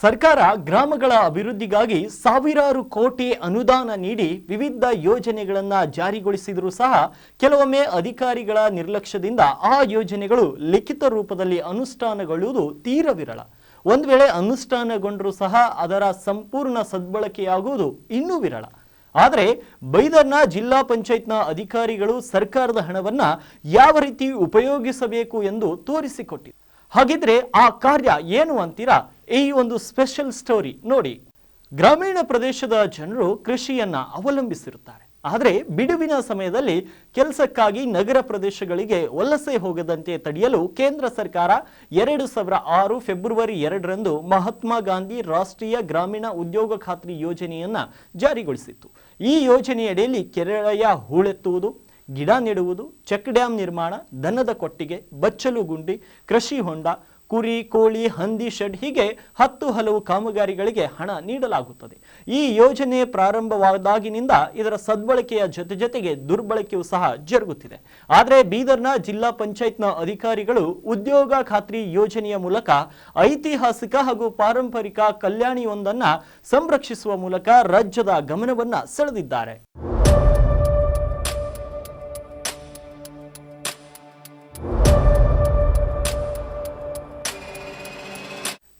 ಸರ್ಕಾರ ಗ್ರಾಮಗಳ ಅಭಿವೃದ್ಧಿಗಾಗಿ ಸಾವಿರಾರು ಕೋಟಿ ಅನುದಾನ ನೀಡಿ ವಿವಿಧ ಯೋಜನೆಗಳನ್ನು ಜಾರಿಗೊಳಿಸಿದರೂ ಸಹ ಕೆಲವೊಮ್ಮೆ ಅಧಿಕಾರಿಗಳ ನಿರ್ಲಕ್ಷ್ಯದಿಂದ ಆ ಯೋಜನೆಗಳು ಲಿಖಿತ ರೂಪದಲ್ಲಿ ಅನುಷ್ಠಾನಗೊಳ್ಳುವುದು ತೀರ ವಿರಳ ಒಂದು ವೇಳೆ ಅನುಷ್ಠಾನಗೊಂಡರೂ ಸಹ ಅದರ ಸಂಪೂರ್ಣ ಸದ್ಬಳಕೆಯಾಗುವುದು ಇನ್ನೂ ವಿರಳ. ಆದರೆ ಬೈದರ್ನ ಜಿಲ್ಲಾ ಪಂಚಾಯತ್ನ ಅಧಿಕಾರಿಗಳು ಸರ್ಕಾರದ ಹಣವನ್ನು ಯಾವ ರೀತಿ ಉಪಯೋಗಿಸಬೇಕು ಎಂದು ತೋರಿಸಿಕೊಟ್ಟಿದೆ ಹಾಗಿದ್ರೆ ಆ ಕಾರ್ಯ ಏನು ಅಂತೀರಾ? ಈ ಒಂದು ಸ್ಪೆಷಲ್ ಸ್ಟೋರಿ ನೋಡಿ, ಗ್ರಾಮೀಣ ಪ್ರದೇಶದ ಜನರು ಕೃಷಿಯನ್ನ ಅವಲಂಬಿಸಿರುತ್ತಾರೆ. ಆದರೆ ಬಿಡುವಿನ ಸಮಯದಲ್ಲಿ ಕೆಲಸಕ್ಕಾಗಿ ನಗರ ಪ್ರದೇಶಗಳಿಗೆ ವಲಸೆ ಹೋಗದಂತೆ ತಡೆಯಲು ಕೇಂದ್ರ ಸರ್ಕಾರ ಎರಡು ಸಾವಿರ ಆರು ಫೆಬ್ರವರಿ ಎರಡರಂದು ಮಹಾತ್ಮ ಗಾಂಧಿ ರಾಷ್ಟ್ರೀಯ ಗ್ರಾಮೀಣ ಉದ್ಯೋಗ ಖಾತ್ರಿ ಯೋಜನೆಯನ್ನ ಜಾರಿಗೊಳಿಸಿತ್ತು. ಈ ಯೋಜನೆಯಡಿಯಲ್ಲಿ ಕೆರೆಯ ಹೂಳೆತ್ತುವುದು, ಗಿಡ ನೆಡುವುದು, ಚೆಕ್ ಡ್ಯಾಂ ನಿರ್ಮಾಣ, ದನದ ಕೊಟ್ಟಿಗೆ, ಬಚ್ಚಲು ಗುಂಡಿ, ಕೃಷಿ ಹೊಂಡ ಕುರಿ, ಕೋಳಿ, ಹಂದಿ, ಶೆಡ್ ಹೀಗೆ ಹತ್ತು ಹಲವು ಕಾಮಗಾರಿಗಳಿಗೆ ಹಣ ನೀಡಲಾಗುತ್ತದೆ. ಈ ಯೋಜನೆ ಪ್ರಾರಂಭವಾದಾಗಿನಿಂದ ಇದರ ಸದ್ಬಳಕೆಯ ಜೊತೆ ಜೊತೆಗೆ ದುರ್ಬಳಕೆಯೂ ಸಹ ಜರುಗುತ್ತಿದೆ. ಆದರೆ ಬೀದರ್ನ ಜಿಲ್ಲಾ ಪಂಚಾಯತ್ನ ಅಧಿಕಾರಿಗಳು ಉದ್ಯೋಗ ಖಾತ್ರಿ ಯೋಜನೆಯ ಮೂಲಕ ಐತಿಹಾಸಿಕ ಹಾಗೂ ಪಾರಂಪರಿಕ ಕಲ್ಯಾಣಿಯೊಂದನ್ನು ಸಂರಕ್ಷಿಸುವ ಮೂಲಕ ರಾಜ್ಯದ ಗಮನವನ್ನ ಸೆಳೆದಿದ್ದಾರೆ.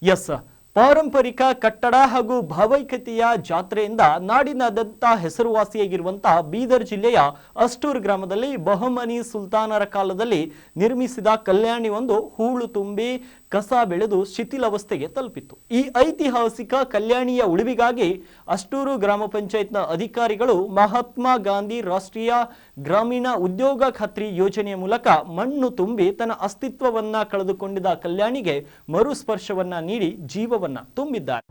ಎಸ್. ಪಾರಂಪರಿಕ ಕಟ್ಟಡ ಹಾಗೂ ಭಾವೈಕ್ಯತೆಯ ಜಾತ್ರೆಯಿಂದ ನಾಡಿನಾದ್ಯಂತ ಹೆಸರುವಾಸಿಯಾಗಿರುವಂತಹ ಬೀದರ್ ಜಿಲ್ಲೆಯ ಅಷ್ಟೂರ್ ಗ್ರಾಮದಲ್ಲಿ ಬಹುಮನಿ ಸುಲ್ತಾನರ ಕಾಲದಲ್ಲಿ ನಿರ್ಮಿಸಿದ ಕಲ್ಯಾಣಿ ಒಂದು ಹೂಳು ತುಂಬಿ ಕಸ ಬೆಳೆದು ಶಿಥಿಲಾವಸ್ಥೆಗೆ ತಲುಪಿತ್ತು. ಈ ಐತಿಹಾಸಿಕ ಕಲ್ಯಾಣಿಯ ಉಳಿವಿಗಾಗಿ ಅಷ್ಟೂರು ಗ್ರಾಮ ಪಂಚಾಯತ್ನ ಅಧಿಕಾರಿಗಳು ಮಹಾತ್ಮ ಗಾಂಧಿ ರಾಷ್ಟ್ರೀಯ ಗ್ರಾಮೀಣ ಉದ್ಯೋಗ ಖಾತ್ರಿ ಯೋಜನೆಯ ಮೂಲಕ ಮಣ್ಣು ತುಂಬಿ ತನ್ನ ಅಸ್ತಿತ್ವವನ್ನ ಕಳೆದುಕೊಂಡಿದ್ದ ಕಲ್ಯಾಣಿಗೆ ಮರುಸ್ಪರ್ಶವನ್ನ ನೀಡಿ ಜೀವವನ್ನ ತುಂಬಿದ್ದಾರೆ.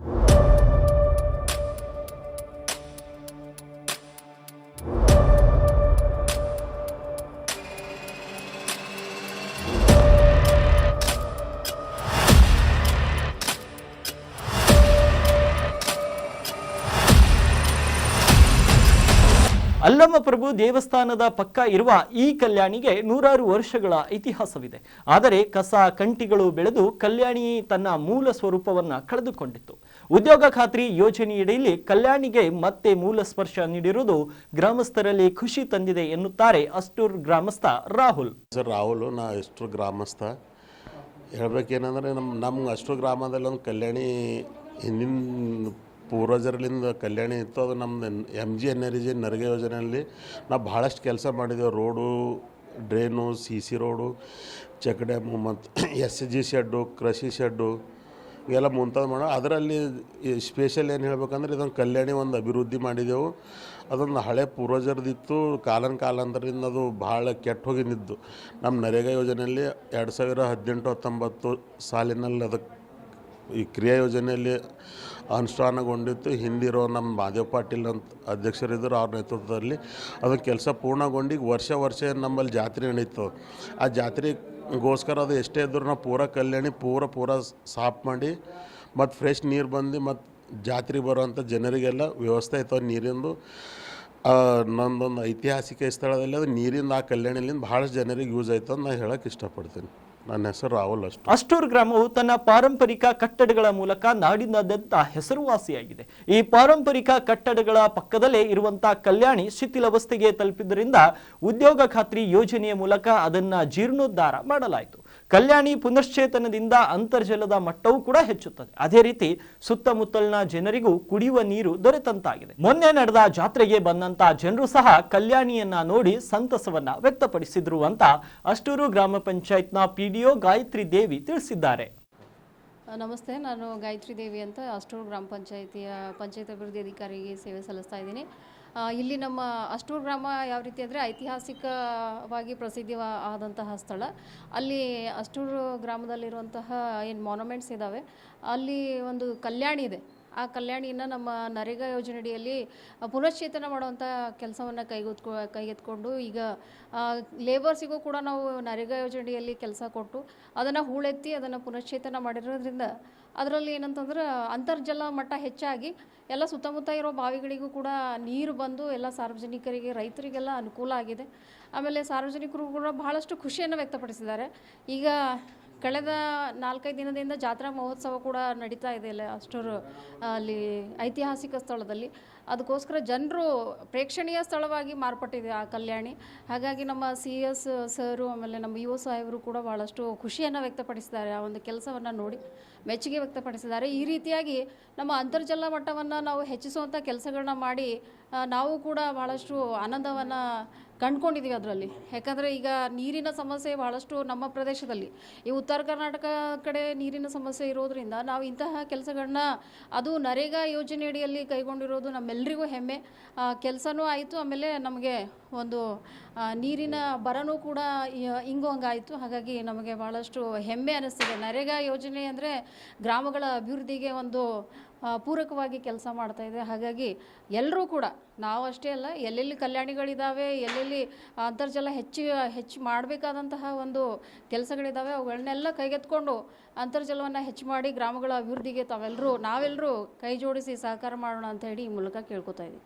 ಅಲ್ಲಮ್ಮ ಪ್ರಭು ದೇವಸ್ಥಾನದ ಪಕ್ಕ ಇರುವ ಈ ಕಲ್ಯಾಣಿಗೆ ನೂರಾರು ವರ್ಷಗಳ ಇತಿಹಾಸವಿದೆ. ಆದರೆ ಕಸ ಕಂಟಿಗಳು ಬೆಳೆದು ಕಲ್ಯಾಣಿ ತನ್ನ ಮೂಲ ಸ್ವರೂಪವನ್ನ ಕಳೆದುಕೊಂಡಿತ್ತು. ಉದ್ಯೋಗ ಖಾತ್ರಿ ಯೋಜನೆಯಡಿಯಲ್ಲಿ ಕಲ್ಯಾಣಿಗೆ ಮತ್ತೆ ಮೂಲ ಸ್ಪರ್ಶ ನೀಡಿರುವುದು ಗ್ರಾಮಸ್ಥರಲ್ಲಿ ಖುಷಿ ತಂದಿದೆ ಎನ್ನುತ್ತಾರೆ ಅಷ್ಟೂರ್ ಗ್ರಾಮಸ್ಥ ರಾಹುಲ್. ಸರ್, ರಾಹುಲ್, ನಾ ಅಷ್ಟೂರ್ ಗ್ರಾಮಸ್ಥ. ಹೇಳಬೇಕೇನಂದ್ರೆ ನಮ್ಮ ನಮ್ಮ ಅಷ್ಟೂರ್ ಗ್ರಾಮದಲ್ಲಿ ಒಂದು ಕಲ್ಯಾಣಿ ಹಿಂದಿನ ಪೂರ್ವಜರಲಿಂದ ಕಲ್ಯಾಣಿ ಇತ್ತು. ಅದು ನಮ್ಮದು M G N R G NREGA ಯೋಜನೆಯಲ್ಲಿ ನಾವು ಭಾಳಷ್ಟು ಕೆಲಸ ಮಾಡಿದ್ದೇವೆ. Road, drain, C C road, check dam ಮತ್ತು ಎಸ್ ಜಿ ಶೆಡ್ಡು, ಕೃಷಿ ಶೆಡ್ಡು ಇವೆಲ್ಲ ಮುಂತಾದ ಮಾಡೋ, ಅದರಲ್ಲಿ ಸ್ಪೆಷಲ್ ಏನು ಹೇಳ್ಬೇಕಂದ್ರೆ ಇದೊಂದು ಕಲ್ಯಾಣಿ ಒಂದು ಅಭಿವೃದ್ಧಿ ಮಾಡಿದೆವು ಅದೊಂದು ಹಳೆ ಪೂರ್ವಜರದಿತ್ತು. ಕಾಲನ ಕಾಲಾಂತರದಿಂದ ಅದು ಭಾಳ ಕೆಟ್ಟ ಹೋಗಿದ್ದು ನಮ್ಮ ನರೇಗಾ ಯೋಜನೆಯಲ್ಲಿ ಎರಡು ಸಾವಿರ ಹದಿನೆಂಟು ಹತ್ತೊಂಬತ್ತು ಸಾಲಿನಲ್ಲಿ ಅದಕ್ಕೆ ಈ ಕ್ರಿಯಾ ಯೋಜನೆಯಲ್ಲಿ ಅನುಷ್ಠಾನಗೊಂಡಿತ್ತು. ಹಿಂದಿರೋ ನಮ್ಮ ಮಾದೇವ್ ಪಾಟೀಲ್ ಅಂತ ಅಧ್ಯಕ್ಷರಿದ್ದರು ಅವ್ರ ನೇತೃತ್ವದಲ್ಲಿ. ಅದನ್ನು ಕೆಲಸ ಪೂರ್ಣಗೊಂಡು ವರ್ಷ ವರ್ಷ ನಮ್ಮಲ್ಲಿ ಜಾತ್ರೆ ನಡೀತು. ಆ ಜಾತ್ರೆಗೋಸ್ಕರ ಅದು ಎಷ್ಟೇ ಇದ್ದರೂ ನಾವು ಪೂರ ಕಲ್ಯಾಣಿ, ಪೂರ ಪೂರ ಸಾಫ್ ಮಾಡಿ ಮತ್ತು ಫ್ರೆಶ್ ನೀರು ಬಂದು ಮತ್ತು ಜಾತ್ರೆಗೆ ಬರೋವಂಥ ಜನರಿಗೆಲ್ಲ ವ್ಯವಸ್ಥೆ ಆಯ್ತವ ನೀರಿಂದು. ನಂದೊಂದು ಐತಿಹಾಸಿಕ ಸ್ಥಳದಲ್ಲಿ ಅದು ನೀರಿಂದ ಆ ಕಲ್ಯಾಣಿಲಿಂದ ಭಾಳಷ್ಟು ಜನರಿಗೆ ಯೂಸ್ ಆಯ್ತು ಅಂತ ನಾನು ಹೇಳಕ್ಕೆ ಇಷ್ಟಪಡ್ತೀನಿ. ನನ್ನ ಹೆಸರು ರಾಹುಲ್ ಅಷ್ಟು. ಅಷ್ಟೂರ್ ಗ್ರಾಮವು ತನ್ನ ಪಾರಂಪರಿಕ ಕಟ್ಟಡಗಳ ಮೂಲಕ ನಾಡಿನಾದ್ಯಂತ ಹೆಸರುವಾಸಿಯಾಗಿದೆ. ಈ ಪಾರಂಪರಿಕ ಕಟ್ಟಡಗಳ ಪಕ್ಕದಲ್ಲೇ ಇರುವಂತಹ ಕಲ್ಯಾಣಿ ಶಿಥಿಲಾವಸ್ಥೆಗೆ ತಲುಪಿದ್ದರಿಂದ ಉದ್ಯೋಗ ಖಾತ್ರಿ ಯೋಜನೆಯ ಮೂಲಕ ಅದನ್ನ ಜೀರ್ಣೋದ್ಧಾರ ಮಾಡಲಾಯಿತು. ಕಲ್ಯಾಣಿ ಪುನಶ್ಚೇತನದಿಂದ ಅಂತರ್ಜಲದ ಮಟ್ಟವೂ ಕೂಡ ಹೆಚ್ಚುತ್ತದೆ. ಅದೇ ರೀತಿ ಸುತ್ತಮುತ್ತಲಿನ ಜನರಿಗೂ ಕುಡಿಯುವ ನೀರು ದೊರೆತಂತಾಗಿದೆ. ಮೊನ್ನೆ ನಡೆದ ಜಾತ್ರೆಗೆ ಬಂದಂತ ಜನರು ಸಹ ಕಲ್ಯಾಣಿಯನ್ನ ನೋಡಿ ಸಂತಸವನ್ನ ವ್ಯಕ್ತಪಡಿಸಿದ್ರು ಅಂತ ಅಷ್ಟೂರು ಗ್ರಾಮ ಪಂಚಾಯತ್ನ ಪಿಡಿಒ ಗಾಯತ್ರಿ ದೇವಿ ತಿಳಿಸಿದ್ದಾರೆ. ನಮಸ್ತೆ, ನಾನು ಗಾಯತ್ರಿ ದೇವಿ ಅಂತ ಅಷ್ಟೂರು ಗ್ರಾಮ ಪಂಚಾಯಿತಿಯ ಪಂಚಾಯತ್ ಅಭಿವೃದ್ಧಿ ಅಧಿಕಾರಿಗೆ ಸೇವೆ ಸಲ್ಲಿಸ್ತಾ ಇದ್ದೀನಿ. ಇಲ್ಲಿ ನಮ್ಮ ಅಷ್ಟೂರು ಗ್ರಾಮ ಯಾವ ರೀತಿ ಅಂದರೆ ಐತಿಹಾಸಿಕವಾಗಿ ಪ್ರಸಿದ್ಧಿ ಆದಂತಹ ಸ್ಥಳ. ಅಲ್ಲಿ ಅಷ್ಟೂರು ಗ್ರಾಮದಲ್ಲಿರುವಂತಹ ಏನು ಮಾನ್ಯುಮೆಂಟ್ಸ್ ಇದ್ದಾವೆ ಅಲ್ಲಿ ಒಂದು ಕಲ್ಯಾಣಿ ಇದೆ. ಆ ಕಲ್ಯಾಣಿಯನ್ನು ನಮ್ಮ ನರೇಗಾ ಯೋಜನೆಯಡಿಯಲ್ಲಿ ಪುನಶ್ಚೇತನ ಮಾಡುವಂಥ ಕೆಲಸವನ್ನು ಕೈಗೆತ್ಕೊ, ಕೈಗೆತ್ಕೊಂಡು ಈಗ ಲೇಬರ್ಸಿಗೂ ಕೂಡ ನಾವು ನರೇಗಾ ಯೋಜನೆಯಲ್ಲಿ ಕೆಲಸ ಕೊಟ್ಟು ಅದನ್ನು ಹೂಳೆತ್ತಿ ಅದನ್ನು ಪುನಶ್ಚೇತನ ಮಾಡಿರೋದ್ರಿಂದ ಅದರಲ್ಲಿ ಏನಂತಂದ್ರೆ ಅಂತರ್ಜಲ ಮಟ್ಟ ಹೆಚ್ಚಾಗಿ ಎಲ್ಲ ಸುತ್ತಮುತ್ತ ಇರೋ ಬಾವಿಗಳಿಗೂ ಕೂಡ ನೀರು ಬಂದು ಎಲ್ಲ ಸಾರ್ವಜನಿಕರಿಗೆ, ರೈತರಿಗೆಲ್ಲ ಅನುಕೂಲ ಆಗಿದೆ. ಆಮೇಲೆ ಸಾರ್ವಜನಿಕರು ಕೂಡ ಬಹಳಷ್ಟು ಖುಷಿಯನ್ನು ವ್ಯಕ್ತಪಡಿಸಿದ್ದಾರೆ. ಈಗ ಕಳೆದ ನಾಲ್ಕೈದು ದಿನದಿಂದ ಜಾತ್ರಾ ಮಹೋತ್ಸವ ಕೂಡ ನಡೀತಾ ಇದೆ ಅಲ್ಲ, ಅಷ್ಟರ ಅಲ್ಲಿ ಐತಿಹಾಸಿಕ ಸ್ಥಳದಲ್ಲಿ. ಅದಕ್ಕೋಸ್ಕರ ಜನರು ಪ್ರೇಕ್ಷಣೀಯ ಸ್ಥಳವಾಗಿ ಮಾರ್ಪಟ್ಟಿದೆ ಆ ಕಲ್ಯಾಣಿ. ಹಾಗಾಗಿ ನಮ್ಮ ಸಿ ಎಸ್ ಸರು, ಆಮೇಲೆ ನಮ್ಮ ಯು ಸಾಹೇಬರು ಕೂಡ ಭಾಳಷ್ಟು ಖುಷಿಯನ್ನು ವ್ಯಕ್ತಪಡಿಸಿದ್ದಾರೆ. ಆ ಒಂದು ಕೆಲಸವನ್ನು ನೋಡಿ ಮೆಚ್ಚುಗೆ ವ್ಯಕ್ತಪಡಿಸಿದ್ದಾರೆ. ಈ ರೀತಿಯಾಗಿ ನಮ್ಮ ಅಂತರ್ಜಲ ಮಟ್ಟವನ್ನು ನಾವು ಹೆಚ್ಚಿಸುವಂಥ ಕೆಲಸಗಳನ್ನ ಮಾಡಿ ನಾವು ಕೂಡ ಭಾಳಷ್ಟು ಆನಂದವನ್ನು ಕಂಡ್ಕೊಂಡಿದ್ದೀವಿ ಅದರಲ್ಲಿ. ಯಾಕಂದರೆ ಈಗ ನೀರಿನ ಸಮಸ್ಯೆ ಭಾಳಷ್ಟು ನಮ್ಮ ಪ್ರದೇಶದಲ್ಲಿ. ಈ ಉತ್ತರ ಕರ್ನಾಟಕ ಕಡೆ ನೀರಿನ ಸಮಸ್ಯೆ ಇರೋದ್ರಿಂದ ನಾವು ಇಂತಹ ಕೆಲಸಗಳನ್ನ ಅದು ನರೇಗಾ ಯೋಜನೆಯಡಿಯಲ್ಲಿ ಕೈಗೊಂಡಿರೋದು ನಮ್ಮೆಲ್ಲರಿಗೂ ಹೆಮ್ಮೆ. ಕೆಲಸನೂ ಆಯಿತು, ಆಮೇಲೆ ನಮಗೆ ಒಂದು ನೀರಿನ ಬರನೂ ಕೂಡ ಇಂಗು ಹಂಗಾಯಿತು ಹಾಗಾಗಿ ನಮಗೆ ಭಾಳಷ್ಟು ಹೆಮ್ಮೆ ಅನ್ನಿಸ್ತಿದೆ ನರೇಗಾ ಯೋಜನೆ ಅಂದರೆ ಗ್ರಾಮಗಳ ಅಭಿವೃದ್ಧಿಗೆ ಒಂದು ಪೂರಕವಾಗಿ ಕೆಲಸ ಮಾಡ್ತಾ ಇದೆ. ಹಾಗಾಗಿ ಎಲ್ಲರೂ ಕೂಡ, ನಾವು ಅಷ್ಟೇ ಅಲ್ಲ, ಎಲ್ಲೆಲ್ಲಿ ಕಲ್ಯಾಣಿಗಳಿದ್ದಾವೆ ಎಲ್ಲೆಲ್ಲಿ ಅಂತರ್ಜಲ ಹೆಚ್ಚು ಹೆಚ್ಚು ಮಾಡಬೇಕಾದಂತಹ ಒಂದು ಕೆಲಸಗಳಿದ್ದಾವೆ ಅವುಗಳನ್ನೆಲ್ಲ ಕೈಗೆತ್ಕೊಂಡು ಅಂತರ್ಜಲವನ್ನು ಹೆಚ್ಚು ಮಾಡಿ ಗ್ರಾಮಗಳ ಅಭಿವೃದ್ಧಿಗೆ ತಾವೆಲ್ಲರೂ ನಾವೆಲ್ಲರೂ ಕೈ ಜೋಡಿಸಿ ಸಹಕಾರ ಮಾಡೋಣ ಅಂತ ಹೇಳಿ ಈ ಮೂಲಕ ಕೇಳ್ಕೊತಾ ಇದ್ದೀವಿ.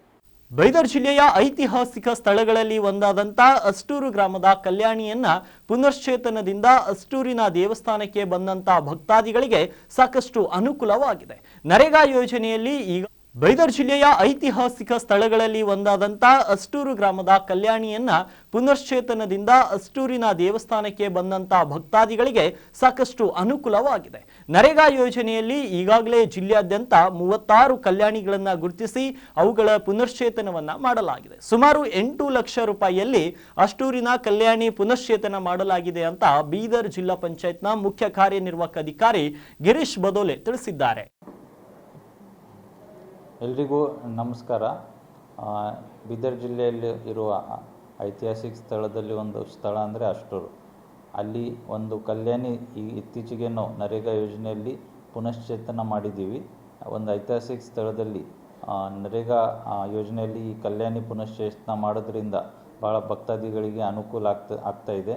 ಬೈದರ್ ಜಿಲ್ಲೆಯ ಐತಿಹಾಸಿಕ ಸ್ಥಳಗಳಲ್ಲಿ ಒಂದಾದಂಥ ಅಷ್ಟೂರು ಗ್ರಾಮದ ಕಲ್ಯಾಣಿಯನ್ನ ಪುನಶ್ಚೇತನದಿಂದ ಅಷ್ಟೂರಿನ ದೇವಸ್ಥಾನಕ್ಕೆ ಬಂದಂತಹ ಭಕ್ತಾದಿಗಳಿಗೆ ಸಾಕಷ್ಟು ಅನುಕೂಲವಾಗಿದೆ. ನರೇಗಾ ಯೋಜನೆಯಲ್ಲಿ ಈಗ ಬೈದರ್ ಜಿಲ್ಲೆಯ ಐತಿಹಾಸಿಕ ಸ್ಥಳಗಳಲ್ಲಿ ಒಂದಾದಂಥ ಅಷ್ಟೂರು ಗ್ರಾಮದ ಕಲ್ಯಾಣಿಯನ್ನ ಪುನಶ್ಚೇತನದಿಂದ ಅಷ್ಟೂರಿನ ದೇವಸ್ಥಾನಕ್ಕೆ ಬಂದಂತ ಭಕ್ತಾದಿಗಳಿಗೆ ಸಾಕಷ್ಟು ಅನುಕೂಲವಾಗಿದೆ. ನರೇಗಾ ಯೋಜನೆಯಲ್ಲಿ ಈಗಾಗಲೇ ಜಿಲ್ಲೆಯಾದ್ಯಂತ ಮೂವತ್ತಾರು ಕಲ್ಯಾಣಿಗಳನ್ನು ಗುರುತಿಸಿ ಅವುಗಳ ಪುನಶ್ಚೇತನವನ್ನ ಮಾಡಲಾಗಿದೆ. ಸುಮಾರು ಎಂಟು ಲಕ್ಷ ರೂಪಾಯಿಯಲ್ಲಿ ಅಷ್ಟೂರಿನ ಕಲ್ಯಾಣಿ ಪುನಶ್ಚೇತನ ಮಾಡಲಾಗಿದೆ ಅಂತ ಬೀದರ್ ಜಿಲ್ಲಾ ಪಂಚಾಯತ್ನ ಮುಖ್ಯ ಕಾರ್ಯನಿರ್ವಾಹಕ ಅಧಿಕಾರಿ ಗಿರೀಶ್ ಬದೋಲೆ ತಿಳಿಸಿದ್ದಾರೆ. ಎಲ್ರಿಗೂ ನಮಸ್ಕಾರ. ಬೀದರ್ ಜಿಲ್ಲೆಯಲ್ಲಿ ಇರುವ ಐತಿಹಾಸಿಕ ಸ್ಥಳದಲ್ಲಿ ಒಂದು ಸ್ಥಳ ಅಂದರೆ ಅಷ್ಟೂರು. ಅಲ್ಲಿ ಒಂದು ಕಲ್ಯಾಣಿ ಈ ಇತ್ತೀಚೆಗೆ ನಾವು ನರೇಗಾ ಯೋಜನೆಯಲ್ಲಿ ಪುನಶ್ಚೇತನ ಮಾಡಿದ್ದೀವಿ. ಒಂದು ಐತಿಹಾಸಿಕ ಸ್ಥಳದಲ್ಲಿ ನರೇಗಾ ಯೋಜನೆಯಲ್ಲಿ ಈ ಕಲ್ಯಾಣಿ ಪುನಶ್ಚೇತನ ಮಾಡೋದ್ರಿಂದ ಭಾಳ ಭಕ್ತಾದಿಗಳಿಗೆ ಅನುಕೂಲ ಆಗ್ತಾ ಆಗ್ತಾ ಇದೆ.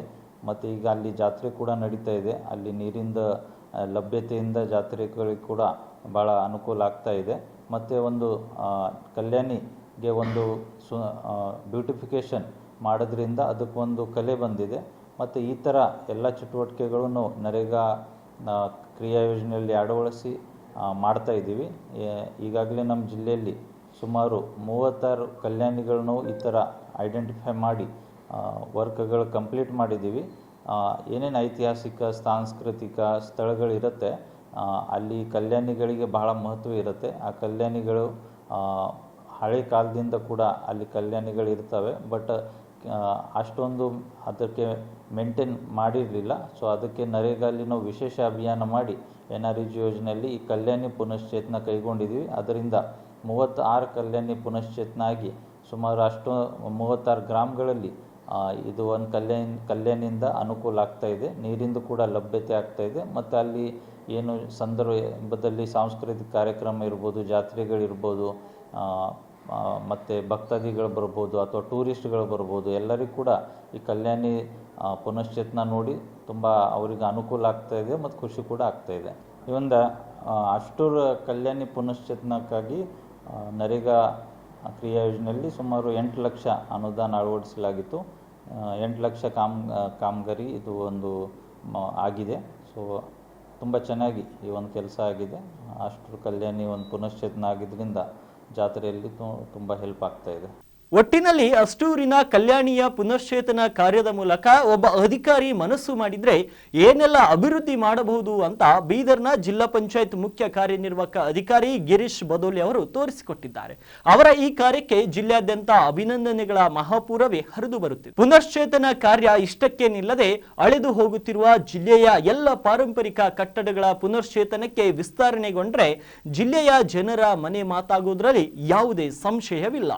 ಮತ್ತು ಈಗ ಅಲ್ಲಿ ಜಾತ್ರೆ ಕೂಡ ನಡೀತಾ ಇದೆ. ಅಲ್ಲಿ ನೀರಿಂದ ಲಭ್ಯತೆಯಿಂದ ಜಾತ್ರೆಗಳಿಗೆ ಕೂಡ ಭಾಳ ಅನುಕೂಲ ಆಗ್ತಾ ಇದೆ. ಮತ್ತು ಒಂದು ಕಲ್ಯಾಣಿಗೆ ಒಂದು ಸು ಬ್ಯೂಟಿಫಿಕೇಷನ್ ಮಾಡೋದ್ರಿಂದ ಅದಕ್ಕೊಂದು ಕಲೆ ಬಂದಿದೆ. ಮತ್ತು ಈ ಥರ ಎಲ್ಲ ಚಟುವಟಿಕೆಗಳನ್ನು ನರೇಗಾ ಕ್ರಿಯಾ ಯೋಜನೆಯಲ್ಲಿ ಅಳವಡಿಸಿ ಮಾಡ್ತಾ ಇದ್ದೀವಿ. ಈಗಾಗಲೇ ನಮ್ಮ ಜಿಲ್ಲೆಯಲ್ಲಿ ಸುಮಾರು ಮೂವತ್ತಾರು ಕಲ್ಯಾಣಿಗಳನ್ನು ಈ ಥರ ಐಡೆಂಟಿಫೈ ಮಾಡಿ ವರ್ಕ್ಗಳು ಕಂಪ್ಲೀಟ್ ಮಾಡಿದ್ದೀವಿ. ಏನೇನು ಐತಿಹಾಸಿಕ, ಸಾಂಸ್ಕೃತಿಕ ಸ್ಥಳಗಳಿರುತ್ತೆ ಅಲ್ಲಿ ಕಲ್ಯಾಣಿಗಳಿಗೆ ಬಹಳ ಮಹತ್ವ ಇರುತ್ತೆ. ಆ ಕಲ್ಯಾಣಿಗಳು ಹಳೆ ಕಾಲದಿಂದ ಕೂಡ ಅಲ್ಲಿ ಕಲ್ಯಾಣಿಗಳು ಇರ್ತವೆ. ಬಟ್ ಅಷ್ಟೊಂದು ಅದಕ್ಕೆ ಮೇಂಟೈನ್ ಮಾಡಿರಲಿಲ್ಲ. ಸೊ, ಅದಕ್ಕೆ ನರೇಗಾಲಿ ನಾವು ವಿಶೇಷ ಅಭಿಯಾನ ಮಾಡಿ ಎನ್ ಆರ್ ಇ ಜಿ ಯೋಜನೆಯಲ್ಲಿ ಈ ಕಲ್ಯಾಣಿ ಪುನಶ್ಚೇತನ ಕೈಗೊಂಡಿದ್ದೀವಿ. ಅದರಿಂದ ಮೂವತ್ತಾರು ಕಲ್ಯಾಣಿ ಪುನಶ್ಚೇತನ ಆಗಿ ಸುಮಾರು ಅಷ್ಟು, ಮೂವತ್ತಾರು ಗ್ರಾಮಗಳಲ್ಲಿ ಇದು ಒಂದು ಕಲ್ಯಾಣ ಕಲ್ಯಾಣಿಯಿಂದ ಅನುಕೂಲ ಆಗ್ತಾ ಇದೆ. ನೀರಿಂದು ಕೂಡ ಲಭ್ಯತೆ ಆಗ್ತಾ ಇದೆ. ಮತ್ತು ಅಲ್ಲಿ ಏನು ಸಂದರ್ಭದಲ್ಲಿ ಸಾಂಸ್ಕೃತಿಕ ಕಾರ್ಯಕ್ರಮ ಇರ್ಬೋದು ಜಾತ್ರೆಗಳಿರ್ಬೋದು ಮತ್ತು ಭಕ್ತಾದಿಗಳು ಬರ್ಬೋದು ಅಥವಾ ಟೂರಿಸ್ಟ್ಗಳು ಬರ್ಬೋದು, ಎಲ್ಲರಿಗೂ ಕೂಡ ಈ ಕಲ್ಯಾಣಿ ಪುನಶ್ಚೇತನ ನೋಡಿ ತುಂಬ ಅವರಿಗೆ ಅನುಕೂಲ ಆಗ್ತಾ ಇದೆ ಮತ್ತು ಖುಷಿ ಕೂಡ ಆಗ್ತಾ ಇದೆ. ಈ ಒಂದು ಕಲ್ಯಾಣಿ ಪುನಶ್ಚೇತನಕ್ಕಾಗಿ ನರೇಗಾ ಕ್ರಿಯಾ ಯೋಜನೆಯಲ್ಲಿ ಸುಮಾರು ಎಂಟು ಲಕ್ಷ ಅನುದಾನ ಅಳವಡಿಸಲಾಗಿತ್ತು. ಎಂಟು ಲಕ್ಷ ಕಾಮ್ ಕಾಮಗಾರಿ ಇದು ಒಂದು ಆಗಿದೆ. ಸೊ ತುಂಬ ಚೆನ್ನಾಗಿ ಈ ಒಂದು ಕೆಲಸ ಆಗಿದೆ. ಅಷ್ಟು ಕಲ್ಯಾಣಿ ಒಂದು ಪುನಶ್ಚೇತನ ಆಗಿದ್ದರಿಂದ ಜಾತ್ರೆಯಲ್ಲಿ ತುಂಬ ಹೆಲ್ಪ್ ಆಗ್ತಾ ಇದೆ. ಒಟ್ಟಿನಲ್ಲಿ ಅಷ್ಟೂರಿನ ಕಲ್ಯಾಣಿಯ ಪುನಶ್ಚೇತನ ಕಾರ್ಯದ ಮೂಲಕ ಒಬ್ಬ ಅಧಿಕಾರಿ ಮನಸ್ಸು ಮಾಡಿದ್ರೆ ಏನೆಲ್ಲ ಅಭಿವೃದ್ಧಿ ಮಾಡಬಹುದು ಅಂತ ಬೀದರ್ನ ಜಿಲ್ಲಾ ಪಂಚಾಯತ್ ಮುಖ್ಯ ಕಾರ್ಯನಿರ್ವಾಹಕ ಅಧಿಕಾರಿ ಗಿರೀಶ್ ಬದೋಲಿ ಅವರು ತೋರಿಸಿಕೊಟ್ಟಿದ್ದಾರೆ. ಅವರ ಈ ಕಾರ್ಯಕ್ಕೆ ಜಿಲ್ಲಾದ್ಯಂತ ಅಭಿನಂದನೆಗಳ ಮಹಾಪೂರವೇ ಹರಿದು ಬರುತ್ತಿದೆ. ಪುನಶ್ಚೇತನ ಕಾರ್ಯ ಇಷ್ಟಕ್ಕೆ ನಿಲ್ಲದೆ ಅಳೆದು ಹೋಗುತ್ತಿರುವ ಜಿಲ್ಲೆಯ ಎಲ್ಲ ಪಾರಂಪರಿಕ ಕಟ್ಟಡಗಳ ಪುನಶ್ಚೇತನಕ್ಕೆ ವಿಸ್ತರಣೆಗೊಂಡ್ರೆ ಜಿಲ್ಲೆಯ ಜನರ ಮನೆ ಮಾತಾಗುವುದರಲ್ಲಿ ಯಾವುದೇ ಸಂಶಯವಿಲ್ಲ.